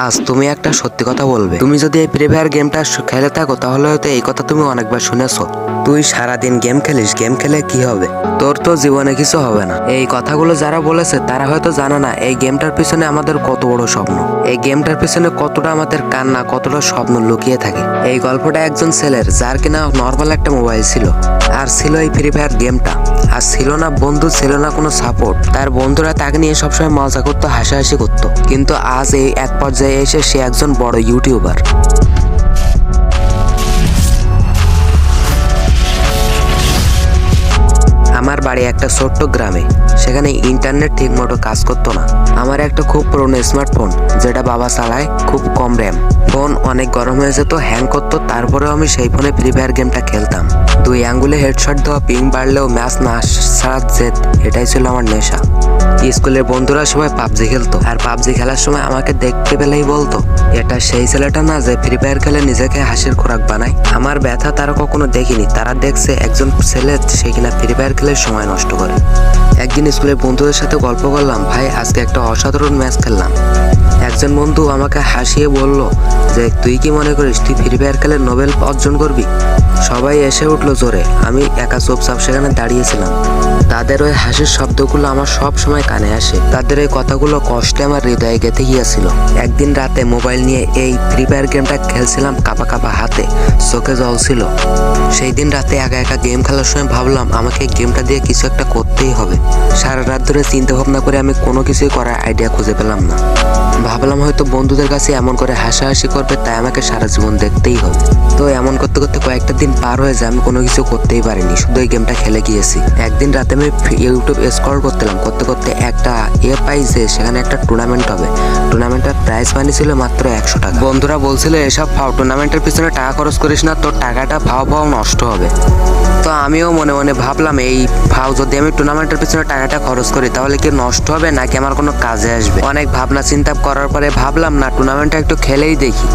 আজ তুমি একটা সত্যি কথা বলবে। তুমি যদি এই ফ্রি ফায়ার গেমটা খেলে থাকো, তাহলে হয়তো এই কথা তুমি অনেকবার শুনেছো। তুই সারাদিন গেম খেলিস গেম খেলে কি হবে? তোর তো জীবনে কিছু হবে না। এই কথাগুলো যারা বলেছে, তারা হয়তো জানে না, এই গেমটার পিছনে আমাদের কত বড় স্বপ্ন। এই গেমটার পিছনে কতটা আমাদের কান্না, কতটা স্বপ্ন লুকিয়ে থাকে। এই গল্পটা একজন ছেলের, যার কিনা নর্মাল একটা মোবাইল ছিল। আর ছিল এই ফ্রি ফায়ার গেমটা আর ছিল না বন্ধু, ছিল না কোনো সাপোর্ট তার বন্ধুরা তাকে নিয়ে সবসময় মজা করতো, হাসাহাসি করতো। কিন্তু আজ এই এক পর্যায়ে এসে সে একজন বড় ইউটিউবার বাড়ি একটা ছোট্ট গ্রামে। সেখানে ইন্টারনেট ঠিক মতো কাজ করতো না। আমার একটা খুব পুরনো স্মার্টফোন যেটা বাবা চালায়, খুব কম র্যাম ফোন অনেক গরম হয়ে যেত হ্যাং করতো, তারপরেও আমি সেই ফোনে ফ্রি ফায়ার গেমটা খেলতাম। দুই আঙ্গুলে হেডশট দেওয়া পিং বাড়লেও ম্যাচ না ছাড়া জেদ, এটাই ছিল আমার নেশা। স্কুলের বন্ধুরা সবাই পাবজি খেলতো, আর পাবজি খেলার সময় আমাকে দেখতে পেলেই বলতো, এটা সেই ছেলেটা না যে ফ্রি ফায়ার খেলে নিজেকে হাসির খোরাক বানায়? আমার ব্যথা তারা কখনো দেখিনি, তারা দেখছে একজন ছেলে, সে কিনা ফ্রি ফায়ার খেলে সময় নষ্ট করে। একদিন স্কুলের বন্ধুদের সাথে গল্প করলাম, ভাই, আজকে একটা অসাধারণ ম্যাচ খেললাম। একজন বন্ধু আমাকে হাসিয়ে বলল যে, তুই কি মনে করিস, তুই ফ্রি ফায়ার খেলে নোবেল অর্জন করবি? সবাই এসে উঠল জোরে। আমি একা চুপচাপ সেখানে দাঁড়িয়েছিলাম। তাদের ওই হাসির শব্দগুলো আমার সব সময় কানে আসে। তাদের ওই কথাগুলো কষ্টে আমার হৃদয়ে গেঁথে গিয়েছিল। একদিন রাতে মোবাইল নিয়ে এই ফ্রি ফায়ার গেমটা খেলছিলাম কাপা কাপা হাতে। চোখে জল ছিল। সেই দিন রাতে একা একা গেম খেলার সময় ভাবলাম, আমাকে গেমটা দিয়ে কিছু একটা করতেই হবে। সারা রাত ধরে চিন্তা ভাবনা করে আমি কোনো কিছুই করার আইডিয়া খুঁজে পেলাম না। ভাবলাম হয়তো বন্ধুদের কাছে এমন করে হাসাহাসি করবে, তাই আমাকে সারা জীবন দেখতেই হবে। তো করতে করতে কয়েকটা দিন পার হয়ে যায়, আমি কোনো কিছু করতেই পারিনি। শুধু এই গেমটা খেলে গিয়েছি। একদিন রাতে আমি ইউটিউব স্ক্রল করতেলাম। করতে করতে একটা এ পাই যে সেখানে একটা টুর্নামেন্ট হবে। টুর্নামেন্টের প্রাইস মানি ছিল মাত্র একশো টাকা। বন্ধুরা বলছিল, এসব ফাও টুর্নামেন্টের পিছনে টাকা খরচ করিস না, তোর টাকাটা ফাও ফাও নষ্ট হবে। তো আমিও মনে মনে ভাবলাম, এই ফাও যদি আমি টুর্নামেন্টের পিছনে টাকাটা খরচ করি, তাহলে কি নষ্ট হবে, নাকি আমার কোনো কাজে আসবে? অনেক ভাবনা চিন্তা করার পরে ভাবলাম, না টুর্নামেন্টটা একটু খেলেই দেখি।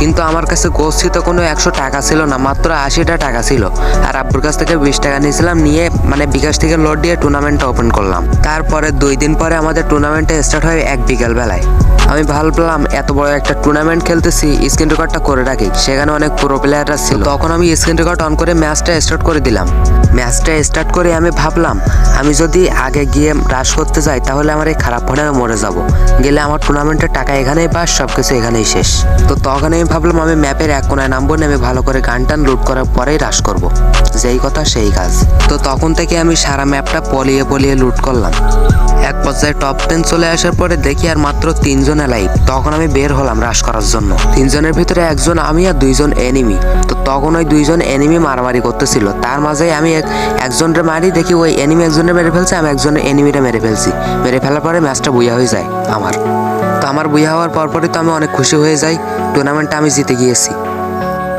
কিন্তু আমার কাছে গচ্ছিত কোনো একশো টাকা ছিল না, মাত্র আশিটা টাকা ছিল। আর আব্বুর কাছ থেকে বিশ টাকা নিয়েছিলাম, নিয়ে মানে বিকাশ থেকে লোড দিয়ে টুর্নামেন্টটা ওপেন করলাম। তারপরে দুই দিন পরে আমাদের টুর্নামেন্টটা স্টার্ট হয় এক বিকাল বেলায় আমি ভাবলাম, এত বড় একটা টুর্নামেন্ট খেলতেছি স্ক্রিন রেকর্ডটা করে রাখি। সেখানে অনেক প্রো প্লেয়াররা ছিল। তখন আমি স্ক্রিন রেকর্ড অন করে ম্যাচটা স্টার্ট করে দিলাম। ম্যাচটা স্টার্ট করে আমি ভাবলাম, আমি যদি আগে গিয়ে রাশ করতে যাই, তাহলে আমার এই খারাপ ফোনে মরে যাব। গেলে আমার টুর্নামেন্টের টাকা এখানেই পাস সব কিছু এখানেই শেষ। তো তখন আমি ভাবলাম, আমি ম্যাপের এক কোনায় নামবো না আমি ভালো করে গান টান লুট করার পরেই রাশ করব। যেই কথা সেই কাজ। তো তখন থেকে আমি সারা ম্যাপটা পলিয়ে পলিয়ে লুট করলাম। এক পর্যায়ে টপ টেন চলে আসার পরে দেখি আর মাত্র তিনজনে লাইভ তখন আমি বের হলাম রাশ করার জন্য। তিনজনের ভিতরে একজন আমি আর দুইজন এনিমি তো তখন ওই দুইজন এনিমি মারামারি করতেছিল। তার মাঝে আমি এক একজনরে মারি, দেখি ওই এনিমি একজনে মেরে ফেলছে, আমি একজনের এনিমিটা মেরে ফেলছি। মেরে ফেলার পরে ম্যাচটা বুইয়া হয়ে যায় আমার। তো আমার বুইয়া হওয়ার পরপরই তো আমি অনেক খুশি হয়ে যাই। টুর্নামেন্টটা আমি জিতে গিয়েছি।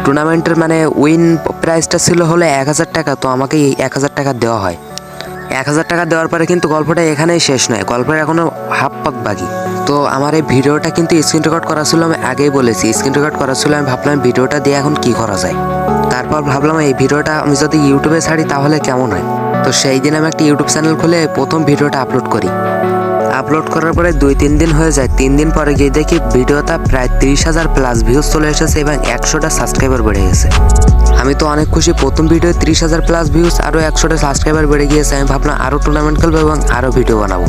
টুর্নামেন্টের মানে উইন প্রাইসটা ছিল হলো এক হাজার টাকা, তো আমাকে এক হাজার টাকা দেওয়া হয়। এক হাজার টাকা দেওয়ার পরে কিন্তু গল্পটা এখানেই শেষ নয়, গল্পের এখনও হাফ পাক বাকি। তো আমার এই ভিডিওটা কিন্তু স্ক্রিন রেকর্ড করা ছিল, আমি আগেই বলেছি স্ক্রিন রেকর্ড করা ছিল, আমি ভাবলাম ভিডিওটা দিয়ে এখন কি করা যায়। তারপর ভাবলাম এই ভিডিওটা আমি যদি ইউটিউবে ছাড়ি তাহলে কেমন হয়? তো সেই দিন আমি একটা ইউটিউব চ্যানেল খুলে প্রথম ভিডিওটা আপলোড করি। আপলোড করার পরে দুই, তিন দিন হয়ে যায়। তিন দিন পরে গিয়ে দেখি ভিডিওটা প্রায় তিরিশ হাজার প্লাস ভিউজ চলে এসেছে এবং একশোটা সাবস্ক্রাইবার বেড়ে গেছে। আমি তো অনেক খুশি। প্রথম ভিডিও তিরিশ হাজার প্লাস ভিউজ আরও একশোটা সাবস্ক্রাইবার বেড়ে গিয়েছে। আমি ভাবলাম আরও টুর্নামেন্ট খেলব এবং আরও ভিডিও বানাবো।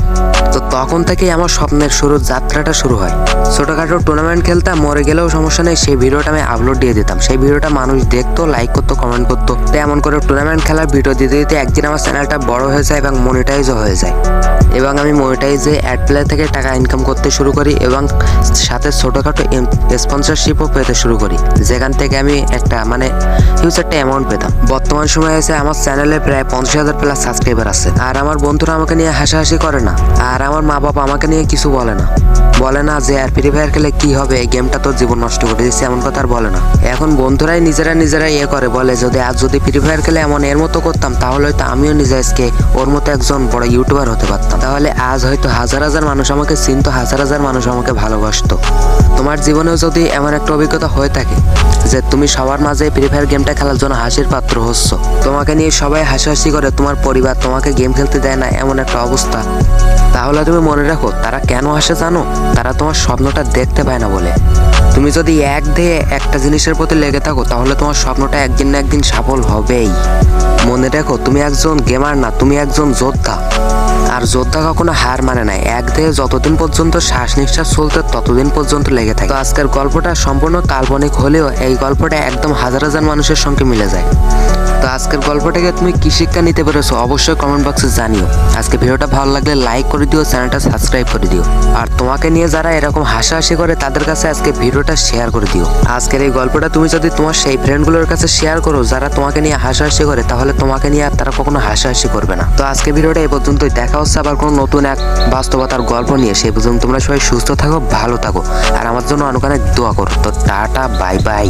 তো তখন থেকেই আমার স্বপ্নের শুরু, যাত্রাটা শুরু হয়। ছোটোখাটো টুর্নামেন্ট খেলতাম, মরে গেলেও সমস্যা নেই। সেই ভিডিওটা আমি আপলোড দিয়ে দিতাম। সেই ভিডিওটা মানুষ দেখতো লাইক করতো কমেন্ট করতো। তো এমন করে টুর্নামেন্ট খেলার ভিডিও দিতে দিতে একদিন আমার চ্যানেলটা বড় হয়ে যায় এবং মনিটাইজও হয়ে যায়। এবং আমি মনিটাইজে অ্যাড প্লে থেকে টাকা ইনকাম করতে শুরু করি এবং সাথে ছোটোখাটো স্পন্সরশিপও পেতে শুরু করি। যেখান থেকে আমি একটা মানে হিউজ অ্যামাউন্ট পেতাম। বর্তমান সময়ে এসে আমার চ্যানেলে প্রায় পঞ্চাশ হাজার প্লাস সাবস্ক্রাইবার আছে। আর আমার বন্ধুরা আমাকে নিয়ে হাসাহাসি করে না। আর আমার মা বাবা আমাকে নিয়ে কিছু বলে না। বলে না যে, আর ফ্রি ফায়ার খেলে কি হবে? এই গেমটা তোর জীবন নষ্ট করে দিচ্ছে এমন কথা আর বলে না। এখন বন্ধুরাই নিজেরা নিজেরা ইয়ে করে, বলে যদি আজ যদি ফ্রি ফায়ার খেলে এমন এর মতো করতাম, তাহলে হয়তো আমিও নিজে আজকে ওর মতো একজন বড় ইউটিউবার হতে পারতাম। তাহলে আজ হয়তো হাজার হাজার মানুষ আমাকে চিনতো, হাজার হাজার মানুষ আমাকে ভালোবাসতো। তোমার জীবনেও যদি এমন একটা অভিজ্ঞতা হয়ে থাকে, যে তুমি সবার মাঝে ফ্রি ফায়ার গেমটা খেলার জন্য হাসির পাত্র হচ্ছ। তোমাকে নিয়ে সবাই হাসাহাসি করে, তোমার পরিবার তোমাকে গেম খেলতে দেয় না, এমন একটা অবস্থা। তাহলে তুমি মনে রাখো, তারা কেন আসে জানো? তারা তোমার স্বপ্নটা দেখতে পায় না বলে। তুমি যদি এক দিয়ে একটা জিনিসের প্রতি লেগে থাকো, তাহলে তোমার স্বপ্নটা একদিন না একদিন সফল হবেই। মনে রাখো, তুমি একজন গেমার না, তুমি একজন যোদ্ধা। আর যোদ্ধা কখনো হার মানে নাই। এক দেহে যতদিন পর্যন্ত শ্বাস নিঃশ্বাস চলতে, ততদিন পর্যন্ত লেগে থাকে। তো আজকের গল্পটা সম্পূর্ণ কাল্পনিক হলেও এই গল্পটা একদম হাজার হাজার মানুষের সঙ্গে মিলে যায়। তো আজকের গল্পটাকে তুমি কি শিক্ষা নিতে পেরেছ অবশ্যই কমেন্ট বক্সে জানিও। আজকে ভিডিওটা ভালো লাগলে লাইক করে দিও, চ্যানেলটা সাবস্ক্রাইব করে দিও। আর তোমাকে নিয়ে যারা এরকম হাসাহাসি করে, তাদের কাছে আজকে ভিডিওটা শেয়ার করে দিও। আজকের এই গল্পটা তুমি যদি তোমার সেই ফ্রেন্ডগুলোর কাছে শেয়ার করো, যারা তোমাকে নিয়ে হাসাহাসি করে, তাহলে তোমাকে নিয়ে আর তারা কখনো হাসাহাসি করবে না। তো আজকে ভিডিওটা এই পর্যন্তই। দেখা হচ্ছে আবার কোনো নতুন এক বাস্তবতার গল্প নিয়ে। সেই পর্যন্ত তোমরা সবাই সুস্থ থাকো, ভালো থাকো। আর আমার জন্য অনেক অনেক দোয়া করো। তো টাটা বাই বাই